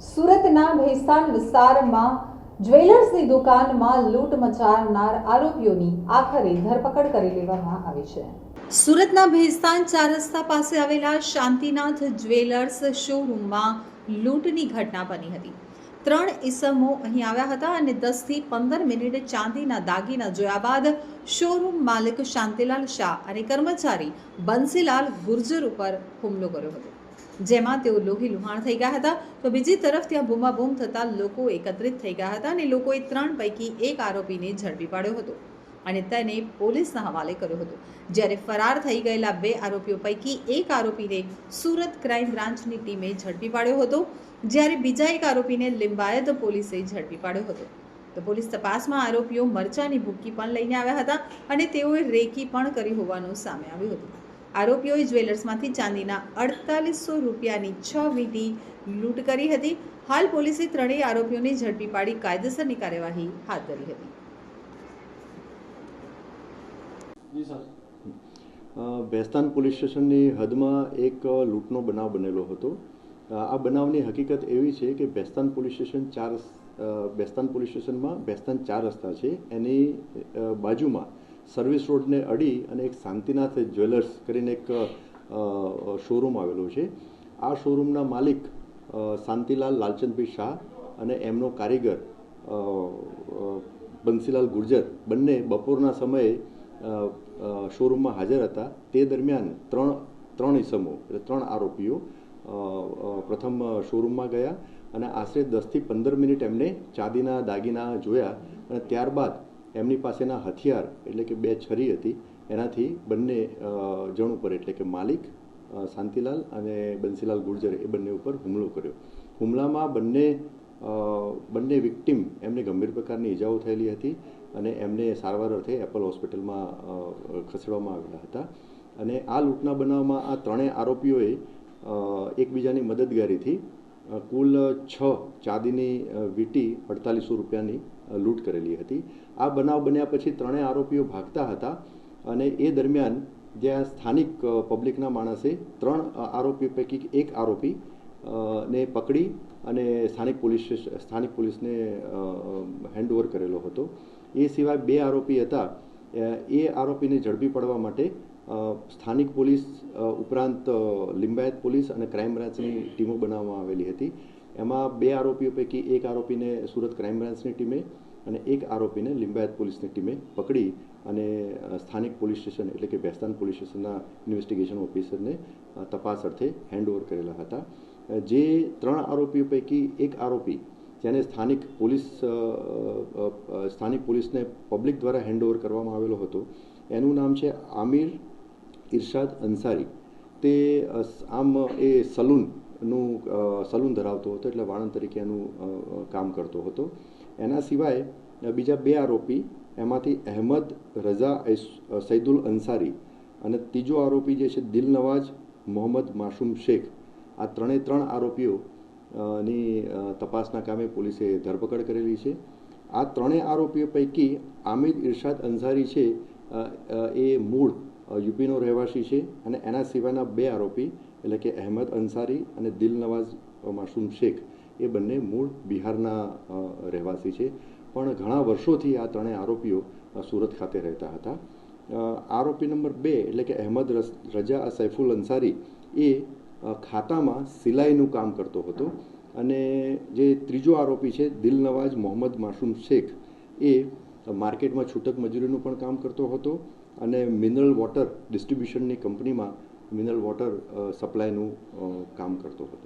સુરતના ભેસ્તાન વિસ્તારમાં જ્વેલર્સની દુકાનમાં લૂંટ મચાવનાર આરોપીઓની આખરે ધરપકડ કરી લેવામાં આવી છે. સુરતના ભેસ્તાન ચાર રસ્તા પાસે આવેલા શાંતિનાથ જ્વેલર્સ શોરૂમમાં લૂંટની ઘટના બની હતી. ત્રણ ઇસમો અહીં આવ્યા હતા અને દસથી પંદર મિનિટ ચાંદીના દાગીના જોયા બાદ શોરૂમ માલિક શાંતિલાલ શાહ અને કર્મચારી બંસીલાલ ગુર્જર ઉપર હુમલો કર્યો હતો. જેમાં તેઓ લોહી લુહાણ થઈ ગયા હતા. તો બીજી તરફ ત્યાં બૂમાબૂમ થતાં લોકો એકત્રિત થઈ ગયા હતા અને લોકોએ ત્રણ પૈકી એક આરોપીને ઝડપી પાડ્યો હતો અને તેને પોલીસના હવાલે કર્યો હતો. જ્યારે ફરાર થઈ ગયેલા બે આરોપીઓ પૈકી એક આરોપીને સુરત ક્રાઇમ બ્રાન્ચની ટીમે ઝડપી પાડ્યો હતો. જ્યારે બીજા એક આરોપીને લિંબાયત પોલીસે ઝડપી પાડ્યો હતો. તો પોલીસ તપાસમાં આરોપીઓ મરચાની ભૂકી પણ લઈને આવ્યા હતા અને તેઓએ રેકી પણ કરી હોવાનું સામે આવ્યું હતું. આરોપીઓએ જ્વેલર્સમાંથી ચાંદીના અડતાલીસો રૂપિયાની છ વીટી લૂંટ કરી હતી. હાલ પોલીસે ત્રણેય આરોપીઓને ઝડપી પાડી કાયદેસરની કાર્યવાહી હાથ ધરી હતી. જી સર. અ, ભેસ્તાન પોલીસ સ્ટેશનની હદમાં એક લૂંટનો બનાવ બનેલો હતો. આ બનાવની હકીકત એવી છે કે ભેસ્તાન પોલીસ સ્ટેશન ચાર ભેસ્તાન પોલીસ સ્ટેશનમાં ભેસ્તાન ચાર રસ્તા છે. એની બાજુમાં સર્વિસ રોડને અડી અને એક શાંતિનાથ જ્વેલર્સ કરીને એક શોરૂમ આવેલું છે. આ શોરૂમના માલિક શાંતિલાલ લાલચંદભાઈ શાહ અને એમનો કારીગર બંસીલાલ ગુર્જર બંને બપોરના સમયે શોરૂમમાં હાજર હતા. તે દરમિયાન ત્રણ ત્રણ ઇસમો, એટલે ત્રણ આરોપીઓ પ્રથમ શોરૂમમાં ગયા અને આશરે દસથી પંદર મિનિટ એમને ચાંદીના દાગીના જોયા અને ત્યારબાદ એમની પાસેના હથિયાર, એટલે કે બે છરી હતી, એનાથી બંને જણ ઉપર, એટલે કે માલિક શાંતિલાલ અને બંસીલાલ ગુર્જર, એ બંને ઉપર હુમલો કર્યો. હુમલામાં બંને બંને વિક્ટિમ એમને ગંભીર પ્રકારની ઈજાઓ થયેલી હતી અને એમને સારવાર અર્થે એપલ હોસ્પિટલમાં ખસેડવામાં આવેલા હતા. અને આ લૂંટના બનાવમાં આ ત્રણેય આરોપીઓએ એકબીજાની મદદગારીથી કુલ છ ચાંદીની વીટી અડતાલીસો રૂપિયાની લૂંટ કરેલી હતી. આ બનાવ બન્યા પછી ત્રણેય આરોપીઓ ભાગતા હતા અને એ દરમિયાન જ્યાં સ્થાનિક પબ્લિકના માણસે ત્રણ આરોપી પૈકી એક આરોપી ને પકડી અને સ્થાનિક પોલીસ સ્થાનિક પોલીસને હેન્ડઓવર કરેલો હતો. એ સિવાય બે આરોપી હતા. એ આરોપીને ઝડપી પડવા માટે સ્થાનિક પોલીસ ઉપરાંત લિંબાયત પોલીસ અને ક્રાઇમ બ્રાન્ચની ટીમો બનાવવામાં આવેલી હતી. એમાં બે આરોપીઓ પૈકી એક આરોપીને સુરત ક્રાઇમ બ્રાન્ચની ટીમે અને એક આરોપીને લિંબાયત પોલીસની ટીમે પકડી અને સ્થાનિક પોલીસ સ્ટેશન એટલે કે ભેસ્તાન પોલીસ સ્ટેશનના ઇન્વેસ્ટિગેશન ઓફિસરને તપાસ અર્થે હેન્ડઓવર કરેલા હતા. જે ત્રણ આરોપીઓ પૈકી એક આરોપી, જેને સ્થાનિક પોલીસ સ્થાનિક પોલીસને પબ્લિક દ્વારા હેન્ડઓવર કરવામાં આવેલો હતો, એનું નામ છે આમિર ઇરશાદ અંસારી. તે આમ, એ સલૂનનું સલૂન ધરાવતો હતો એટલે વાણંદ તરીકે એનું કામ કરતો હતો. એના સિવાય બીજા બે આરોપી, એમાંથી અહેમદ રઝા સૈદુલ અંસારી અને ત્રીજો આરોપી જે છે દિલનવાજ મોહમ્મદ માસુમ શેખ. આ ત્રણે ત્રણ આરોપીઓ ની તપાસના કામે પોલીસે ધરપકડ કરેલી છે. આ ત્રણેય આરોપીઓ પૈકી આમિદ ઇરશાદ અંસારી છે એ મૂળ યુપીનો રહેવાસી છે અને એના સિવાયના બે આરોપી, એટલે કે અહેમદ અંસારી અને દિલનવાજ માસૂમ શેખ, એ બંને મૂળ બિહારના રહેવાસી છે. પણ ઘણા વર્ષોથી આ ત્રણેય આરોપીઓ સુરત ખાતે રહેતા હતા. આરોપી નંબર બે, એટલે કે અહેમદ રજા સૈફુલ અંસારી, એ ખાતામાં સિલાઈનું કામ કરતો હતો અને જે ત્રીજો આરોપી છે દિલનવાજ મોહમ્મદ માસૂમ શેખ, એ માર્કેટમાં છૂટક મજૂરીનું પણ કામ કરતો હતો અને મિનરલ વોટર ડિસ્ટ્રીબ્યુશનની કંપનીમાં મિનરલ વોટર સપ્લાયનું કામ કરતો હતો.